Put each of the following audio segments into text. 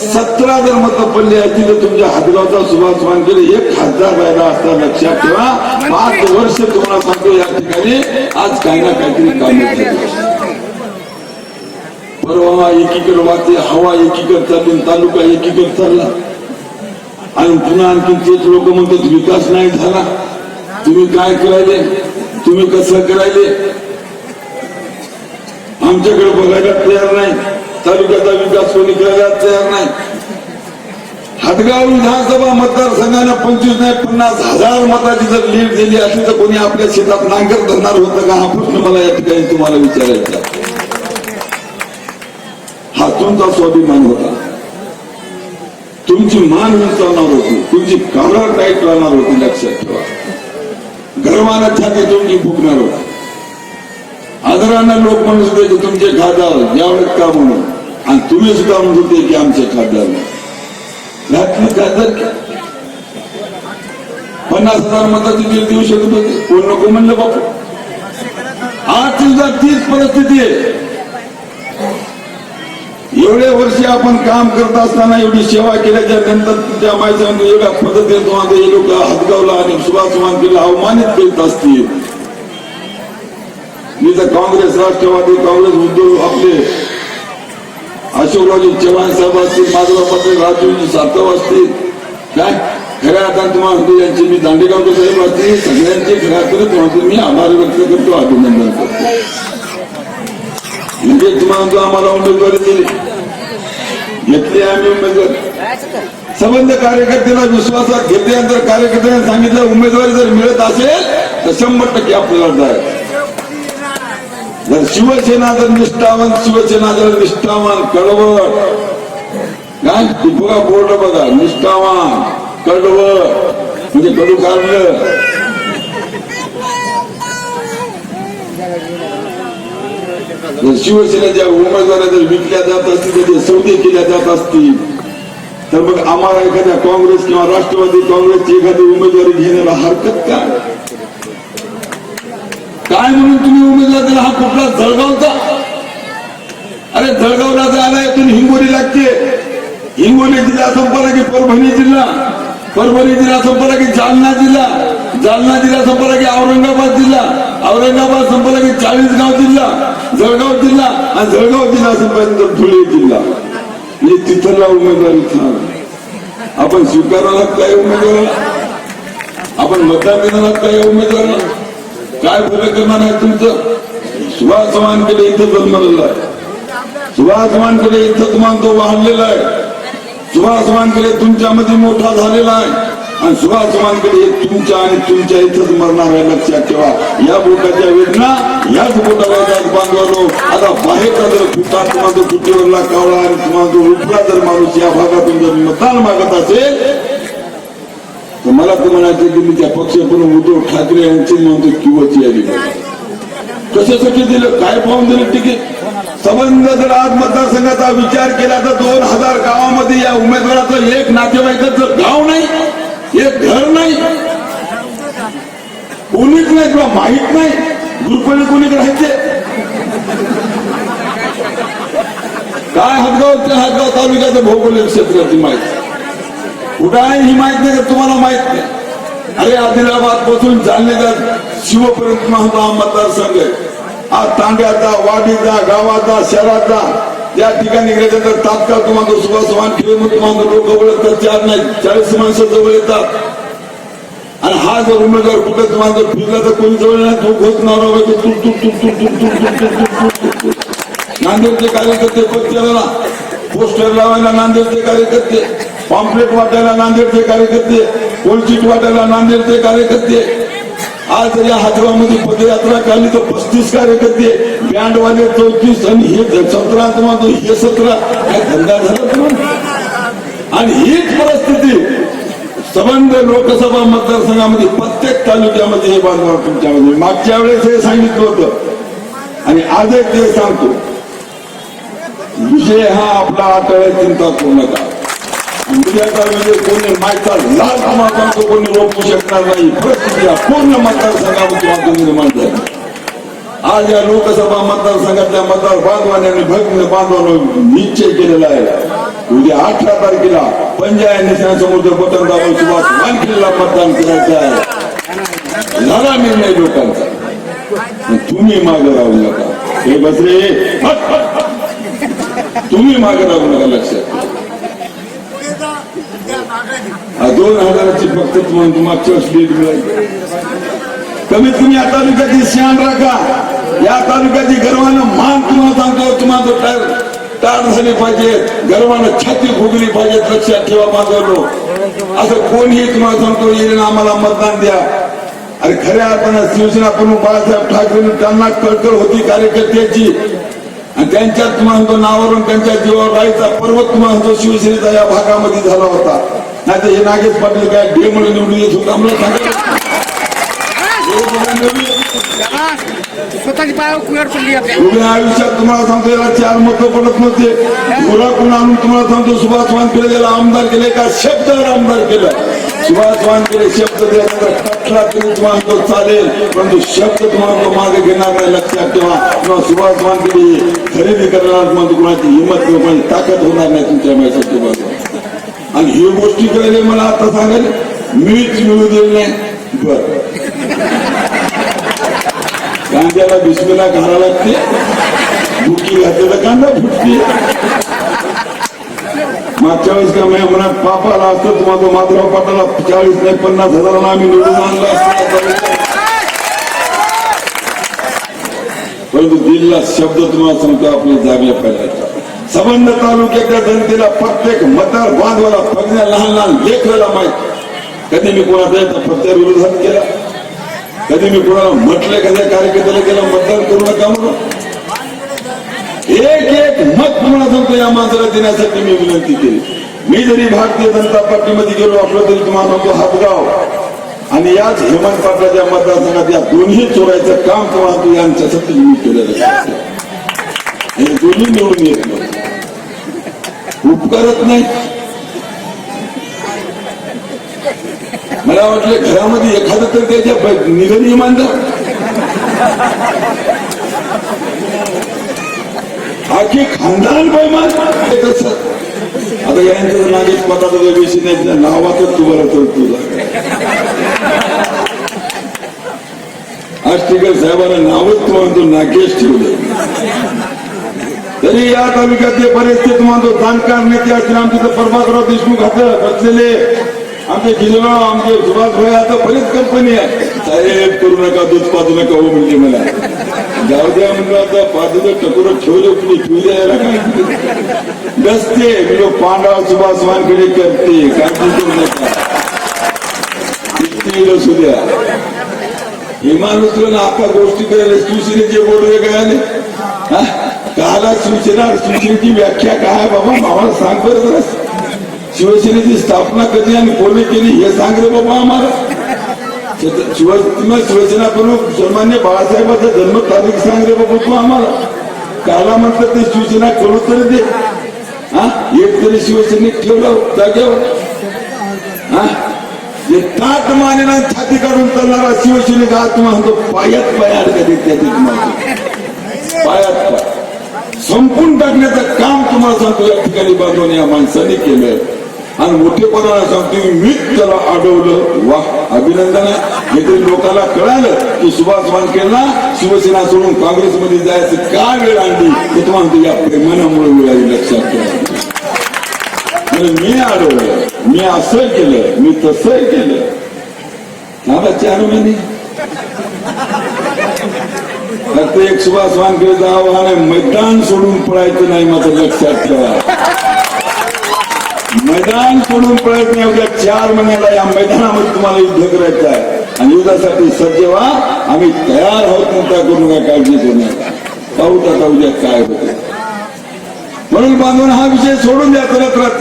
सतरा जर मत पडली तर तुमच्या हातगावचा सुभाष वानखेडे एक खासदार राहिला असता लक्षात ठेवा पाच वर्ष तुम्हाला सांगतो या ठिकाणी आज काही ना काहीतरी काम परवा एकीकडे वाचते हवा एकीकडे चालून तालुका एकीकडे चालला. आणि पुन्हा आणखी तेच लोक म्हणतात विकास नाही झाला. तुम्ही काय करायले? तुम्ही कसं करायले? आमच्याकडे बघायला तयार नाही. तालुक्याचा विकास कोणी करायला तयार नाही. हदगाव विधानसभा मतदारसंघानं पंचवीस नाही पन्नास हजार मताची जर लीड दिली असली तर कोणी आपल्या शेतात नांगर धरणार होतं का? हा प्रश्न मला या ठिकाणी तुम्हाला विचारायचा हा तुमचा स्वाभिमान होता. तुमची मान उंचावणार होती. तुमची कालर टाईट राहणार होती लक्षात ठेवा. गर्वानं छाती तुमची फुकणार होती. आदरानं लोक म्हणू होते तुमचे खासदार यावेळेस का म्हणून? आणि तुम्ही सुद्धा म्हणत होते की आमचे खासदार नाही. घातली खासदार पन्नास हजार मताची बिल देऊ शकत होते. कोण नको म्हणलं बापू? आज सुद्धा तीच परिस्थिती आहे. एवढे वर्षी आपण काम करत असताना एवढी सेवा केल्याच्यानंतर त्या माहिती एवढ्या पद्धतीने तुम्हाला हे लोक हातगावला आणि सुभाष वानखेडला अवमानित करीत असतील. मी तर काँग्रेस राष्ट्रवादी काँग्रेस उद्योग आपले अशोकरावजी चव्हाण साहेब असतील माधवराव पाटील राजूजी सातव असतील. काय? खऱ्या अर्थानं तुम्हाला म्हणतो यांची मी दांडेगावकर साहेब असतील सगळ्यांचे खऱ्या अर्थानं म्हणतो मी आभार व्यक्त करतो अभिनंदन करतो. म्हणजे तुम्हाला म्हणतो आम्हाला उमेदवारी दिली. घेतली आम्ही उमेदवारी. संबंध कार्यकर्त्यांना विश्वासात घेतल्यानंतर कार्यकर्त्यांना सांगितलं उमेदवारी जर मिळत असेल तर शंभर टक्के आपल्याला जाय. जर शिवसेना जर निष्ठावान शिवसेना जर निष्ठावान कळवळ काय? ती बोर्ड बघा निष्ठावान कळवळ म्हणजे कडू काढलं शिवसेनेच्या उमेदवारा जर विकल्या जात असतील तर सौदे केल्या जात असतील. तर मग आम्हाला एखाद्या काँग्रेस किंवा राष्ट्रवादी काँग्रेसची एखादी उमेदवारी घेण्याला हरकत काय? काय म्हणून तुम्ही उमेदवार दिला? हा कुठला जळगावचा? अरे जळगावला जायला आला इथून हिंगोली लागते. हिंगोली जिल्हा संपला की परभणी जिल्हा परभणी जिल्हा संपला की जालना जिल्हा जालना जिल्हा संपला की औरंगाबाद जिल्हा औरंगाबाद संपला की चाळीसगाव जिल्हा जळगाव जिल्हा आणि जळगाव जिल्हा संपल्यानंतर धुळे जिल्हा. मी तिथला उमेदवारी थांब आपण स्वीकारायला काय उमेदवाराला? आपण मतदान देणार काय उमेदवाराला? काय भूमिका म्हणाय तुमचं? सुभाष चव्हाणकडे इथं जन्मलेला आहे. सुभाष चव्हाणकडे इथं तुम्हाला तो वाढलेला आहे. सुभाष चव्हाणकडे तुमच्यामध्ये मोठा झालेला आहे. आणि सुभाष चव्हाणकडे तुमच्या आणि तुमच्या इथंच मरणार आहे लक्षात ठेवा. या बोटाच्या वेदना याच बोटाला जात बांधवालो आता बाहेरचा जर फुटा तुम्हाला जो कावळा आणि तुम्हाला जो उपला जर माणूस या भागातून जर मतदान मागत असेल तर मला तर म्हणायचं की मी त्या पक्ष पण उद्धव ठाकरे यांची म्हणतो किंमत आली कशासाठी दिलं? काय पाहून दिलं तिकीट? संबंध जर आज मतदारसंघाचा विचार केला तर दोन हजार गावामध्ये या उमेदवाराचं एक नातेवाईकाचं गाव नाही एक घर नाही. कोणीच नाही किंवा माहीत नाही. ग्रुपने कोणी राहायचे काय हातगाव त्या हदगाव तालुक्याचं भौगोलिक क्षेत्राची माहिती. उदाहरण ही माहीत नाही का तुम्हाला माहीत नाही अरे आदिलाबादपासून जालनेदार शिवपर्यंत महत्वा मतदारसंघ आज तांड्याचा वाडीचा गावाचा शहराचा या ठिकाणी गेल्याच्या तात्काळ तुम्हाला सुभाष वाहन ठेवून तुम्हाला लोक ओळखतात चार नाही चाळीस माणसं जवळ येतात आणि हा जर उमेदवार कुठे तुम्हाला फिरला तर कोणी जवळ नाही तो घोष नांदेडचे कार्यकर्ते पोस्टर लावायला नांदेडचे कार्यकर्ते पॉम्पलेट वाटायला नांदेडचे कार्यकर्ते कोलशीट वाटायला नांदेडचे कार्यकर्ते आज या हातगावमध्ये पदयात्रा काढली तर पस्तीस कार्यकर्ते बँडवाले चौतीस आणि हे सतरा तुम्हाला हे सतरा काय धंदा झाला आणि हीच परिस्थिती संबंध लोकसभा मतदारसंघामध्ये प्रत्येक तालुक्यामध्ये हे बांधवा तुमच्यामध्ये. मागच्या वेळेस हे सांगितलं होतं. आणि आज एक ते सांगतो. विजय हा आपला अटळ चिंता करू नका उद्याचा म्हणजे कोणी मायचा लाल तुम्हाला कोणी रोखू शकणार नाही. परिस्थिती या पूर्ण मतदारसंघामध्ये मात्र निर्माण झाली. आज या लोकसभा मतदारसंघातल्या मतदार बांधवाने आणि भग्न बांधवांनो निश्चय केलेला आहे. उद्या अठरा तारखेला पंजाय निशाण समुद्र बटन दाबून सुभाष वानखेडेला मतदान करायचं आहे. झाला निर्णय लोकांचा. तुम्ही मागे राहू नका. हे बसरे. हट, तुम्ही मागे राहू नका लक्षात दोन हजाराची फक्त तुम्हाला मागच्या वर्षी भेट मिळाली. कमीत कमी या तालुक्याची शान राखा. या तालुक्याची गर्वानं मान तुम्हाला सांगतो तुम्हाला टाळ टाळ पाहिजे गर्वानं छाती फुगली पाहिजे लक्षात ठेवा बांधवलो असं कोणीही तुम्हाला सांगतो येईल आम्हाला मतदान द्या. अरे खऱ्या अर्थानं शिवसेना प्रमुख बाळासाहेब ठाकरे त्यांना कळकळ होती कार्यकर्त्याची. आणि त्यांच्यात तुम्हाला म्हणतो नावावरून त्यांच्या जीवावर राहायचा पर्वत तुम्हाला म्हणतो शिवसेनेचा या भागामध्ये झाला होता. नाही तर हे नागेश पाटील काय डेमळ निवडून येत आम्हाला सांगा. आयुष्यात तुम्हाला सांगतो याला चार मत पडत नव्हते. गुराकडून आणून तुम्हाला सांगतो सुभाष वानखेडे याला आमदार केले का? शब्दावर आमदार केलं सुभाष वानखेडे शब्द द्यायचा कटला तरी तुम्हाला तो चालेल. परंतु शब्द तुम्हाला तो मागे घेणार नाही लक्षात ठेवा. किंवा सुभाष वानखेडे खरेदी करणार म्हणजे कुणाची हिंमत किंवा ताकद होणार नाही तुमच्या बाजू आणि ही गोष्टी कळले मला आता सांगाल मीच मिळू देईल नाही. बर. कांद्याला बिस्मिला घाला लागते. बुकी घातली तर कांदा फुटते. मागच्या वेळेस का मी म्हणा पापाला असतं तुम्हाला माधुराव पाटाला चाळीस नाही पन्नास हजारांना आम्ही निवडून आणला असतो. परंतु दिलेला शब्द तुम्हाला सांगतो आपल्या जागल्या पाहिजे संबंध तालुक्याच्या जनतेला प्रत्येक मतदार बांधवाला पगण्या लहान लहान लेखलेला माहीत. कधी मी कोणाचा प्रत्यार विरोधात केला. कधी मी कोणाला म्हटलं कधी कार्यकर्त्याला केला मतदान करू नका म्हणून. एक एक मत तुम्हाला सांगतो या माणसाला देण्यासाठी मी विनंती केली. मी जरी भारतीय जनता पार्टीमध्ये गेलो आपलं तरी तुम्हाला नको हातगाव. आणि याच हेमंत पाटलाच्या मतदारसंघात या दोन्ही चोरायचं काम तुम्हाला यांच्यासाठी मी केलेलं आहे. हे दोन्ही निवडून येत नाही. उपकारत नाही मला वाटलं घरामध्ये एखादं तर त्याच्या ब- निधन इमानदार आखी खानदान बैमान हे आता यांचं नागेश पदाचा विषय नाही त्या नावातच तू तर तुझा आज टिकर साहेबाला नावच तुम्हाला म्हणतो नागेश ठेवलं तरी या तालुक्यातले बरेचसे तुम्हाला जाणकार नेते असतील आमचे तर देशमुख हात बसलेले आमचे गिजराव आमचे सुभाष भाई आता बरीच कंपनी आहे साहेब करू नका दूध पाजू नका हो। म्हणले मला जाऊ द्या म्हणलं आता पाजूचं टकुर ठेवलं कुणी ठेवले याला काय नसते मी पांडव सुभाष वानकडे करते काळजी करू नका असू द्या हे आता गोष्टी करायला शिवसेनेचे बोल वेगळ्याने हा? काला शिवसेना शिवसेनेची व्याख्या काय बाबा? आम्हाला सांग बरं. शिवसेनेची स्थापना कधी आणि कोणी केली हे सांग रे बाबा आम्हाला. शिव- शिव शिवसेना प्रमुख सन्मान्य बाळासाहेबांचा जन्म तारीख सांग रे बाबा तू आम्हाला. काला म्हणतात ते शिवसेना करू तरी दे. हा? एक तरी शिवसैनिक ठेवलं जागेवर. हा? जे ताट मानेला छाती काढून चालणारा शिवसेनेचा आज तुम्हाला म्हणतो पायात पायात कधी तुम्हाला पायात पाय संपून टाकण्याचं काम तुम्हाला सांगतो या ठिकाणी बाजूने या माणसाने केलंय. आणि मोठेपणाला सांगतो मीच त्याला अडवलं. वा अभिनंदन आहे. हे तरी लोकांना कळालं की सुभाष वानखेडला शिवसेना सोडून काँग्रेसमध्ये जायचं का वेळ आणली? हे तुम्हाला या प्रेमानामुळे मिळाली लक्षात ठेवा. मी अडवलं. मी असं केलं. मी तसं केलं. मला चार महिने फक्त एक सुभाष वानखेडेचं आव्हान आहे मैदान सोडून पळायचं नाही माझं लक्षात ठेवा मैदान सोडून पळायचं नाही उद्या चार महिन्याला या मैदानामध्ये तुम्हाला युद्ध करायचं आहे. आणि युद्धासाठी सज्ज व्हा आम्ही तयार आहोत चिंता करू नका काळजी करू नका. पाहू आता उद्या काय होतं. म्हणून बांधून हा विषय सोडून द्या करत राहत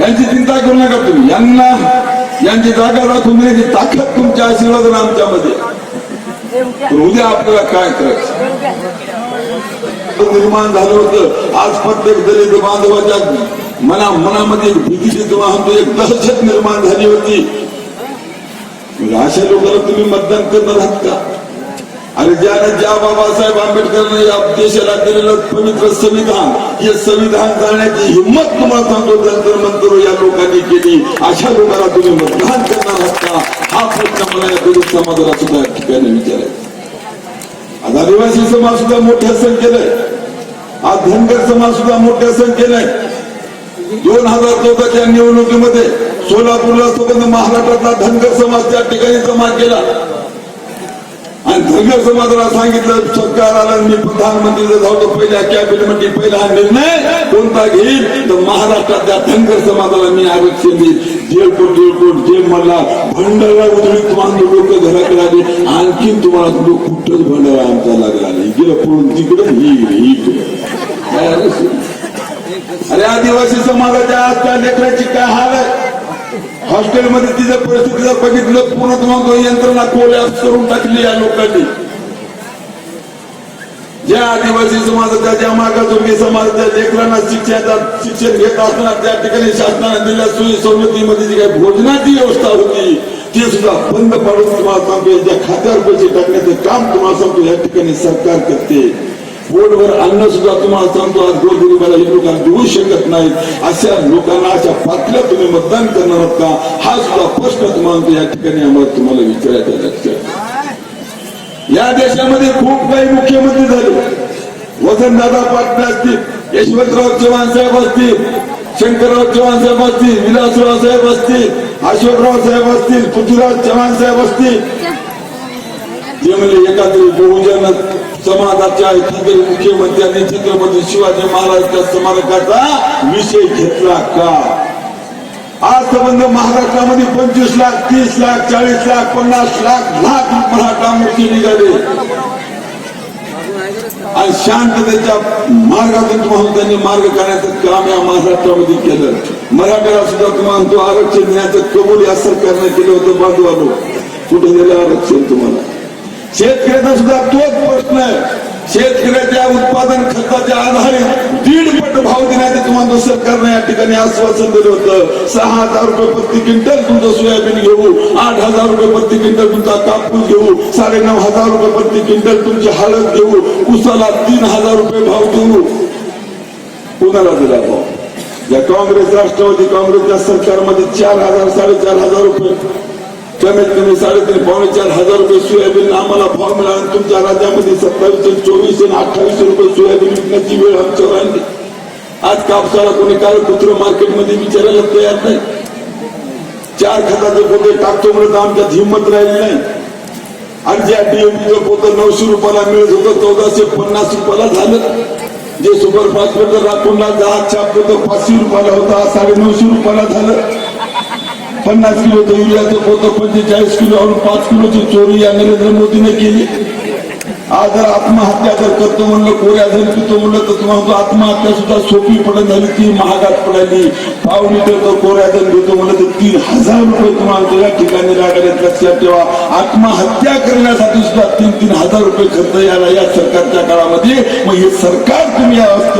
यांची चिंता करू नका तुम्ही. यांना यांची जागा राखून देण्याची ताकद तुमच्या आशीर्वाद आमच्यामध्ये. उद्या आपल्याला काय करायचं? निर्माण झालं होतं. आज प्रत्येक दलित बांधवाच्या मना मनामध्ये एक भीतीची किंवा म्हणतो एक दहशत निर्माण झाली होती. म्हणजे अशा लोकांना तुम्ही मतदान करणार आहात का? आणि ज्याने ज्या बाबासाहेब आंबेडकरने या देशाला दिलेलं पवित्र संविधान हे संविधान जाण्याची हिंमत तुम्हाला सांगतो जंतर मंत्र या लोकांनी केली. अशा लोकांना तुम्ही मतदान करणार असता. हा प्रश्न मला या दलित समाजाला सुद्धा या ठिकाणी विचारायचा आज आदिवासी समाज सुद्धा मोठ्या संख्येने आज धनगर समाज सुद्धा मोठ्या संख्येने दोन हजार चौदाच्या निवडणुकीमध्ये सोलापूरला सोबत महाराष्ट्रातला धनगर समाज त्या ठिकाणी जमा केला. आणि धनगर समाजाला सांगितलं सरकार आलं मी प्रधानमंत्री जाऊ तर पहिल्या कॅबिनेटमध्ये पहिला निर्णय कोणता घेईल? तर महाराष्ट्रातल्या धनगर समाजाला मी आरक्षण देईल जेलकोट जेलकोट जे मला भंडारा उधळीत तुम्हाला लोक घराकडे आले. आणखी तुम्हाला लोक कुठंच भंडारा आमचा लागला नाही. गेलं पळून तिकडं ही इकडे, अरे आदिवासी समाजाच्या आजच्या लेकराची काय हाल आहे हॉस्टेलमध्ये तिचं परिस्थिती जर बघितलं पूर्ण तुम्हाला यंत्रणा कोल्यास करून टाकली या लोकांनी. ज्या आदिवासी समाजाचा ज्या मागासवर्गीय समाजाच्या लेकरांना शिक्षणाचा शिक्षण घेत असताना त्या ठिकाणी शासनाने दिल्या सोयी सवलतीमध्ये जी काही भोजनाची व्यवस्था होती ती सुद्धा बंद पाडून तुम्हाला सांगतो ज्या खात्यावर पैसे टाकण्याचं काम तुम्हाला सांगतो या ठिकाणी सरकार करते. पोटभर अन्न सुद्धा तुम्हाला सांगतो आज गोरगरिबाला हे लोकांना देऊ शकत नाहीत. अशा लोकांना अशा पातळ्या तुम्ही मतदान करणार आहात का? हा सुद्धा प्रश्न तुम्हाला या ठिकाणी आम्हाला तुम्हाला विचारायचा आहे. या देशामध्ये खूप काही मुख्यमंत्री झाले. वसंतदादा पाटील असतील यशवंतराव चव्हाण साहेब असतील शंकरराव चव्हाण साहेब असतील विलासराव साहेब असतील अशोकराव साहेब असतील पृथ्वीराज चव्हाण साहेब असतील. ते म्हणजे एखादे बहुजन समाजाच्या एखाद्या मुख्यमंत्र्यांनी छत्रपती शिवाजी महाराजांच्या स्मारकाचा विषय घेतला का? आज संबंध महाराष्ट्रामध्ये पंचवीस लाख तीस लाख चाळीस लाख पन्नास लाख लाख मराठा मूर्ती निघाले. आणि शांततेच्या मार्गातून तुम्हाला त्यांनी मार्ग काढण्याचं काम या महाराष्ट्रामध्ये केलं. मराठ्याला सुद्धा तुम्हाला तो आरक्षण देण्याचं कबूल या सरकारने केलं होतं बांधवालो कुठे गेलं आरक्षण तुम्हाला? शेतकऱ्याचा सुद्धा तोच प्रश्न आहे. शेतकऱ्याच्या उत्पादन खर्चाच्या आधारे दीडपट भाव देण्याचे तुम्हाला सरकारने या ठिकाणी आश्वासन दिलं होतं. सहा हजार रुपये प्रति क्विंटल तुमचं सोयाबीन घेऊ. आठ हजार रुपये प्रति क्विंटल तुमचा कापूस घेऊ. साडे नऊ हजार रुपये प्रति क्विंटल तुमची हळद घेऊ. उसाला तीन हजार रुपये भाव देऊ. कोणाला दिला भाव? या काँग्रेस राष्ट्रवादी काँग्रेसच्या सरकारमध्ये चार हजार साडेचार हजार रुपये. कमीत कमी साडेतीन पावणे चार हजार रुपये सोयाबीन आम्हाला फॉर्म मिळाला. तुमच्या राज्यामध्ये सत्तावीस चोवीस आणि अठ्ठावीस रुपये सोयाबीन विकण्याची वेळ आमच्यावर आणली आज कापसाला कोणी काय कुत्र मार्केटमध्ये विचारायला तयार नाही. चार खताचे पोते टाकतो म्हणत आमच्यात हिंमत राहिली नाही. आणि ज्या डीएमपीचं पोतं नऊशे रुपयाला मिळत होतं चौदाशे पन्नास रुपयाला झालं. जे सुपर फास्ट राखूनला दहा छाप होतं पाचशे रुपयाला होता साडे नऊशे रुपयाला झालं. पन्नास किलोचं युरियाचं पोतं पंचेचाळीस किलो पाच किलोची चोरी या नरेंद्र मोदीने केली. आज जर आत्महत्या जर करतो म्हणलं कोऱ्या जर पितो म्हणलं तर तुम्हाला तो आत्महत्या सुद्धा सोपी पडत झाली ती महागात पडायली पाव लिटर तर कोऱ्या जर घेतो म्हणलं तर तीन हजार रुपये तुम्हाला त्या या ठिकाणी लागले. लक्षात ठेवा आत्महत्या करण्यासाठी सुद्धा तीन तीन हजार रुपये खर्च याला या सरकारच्या काळामध्ये. मग हे सरकार तुम्ही या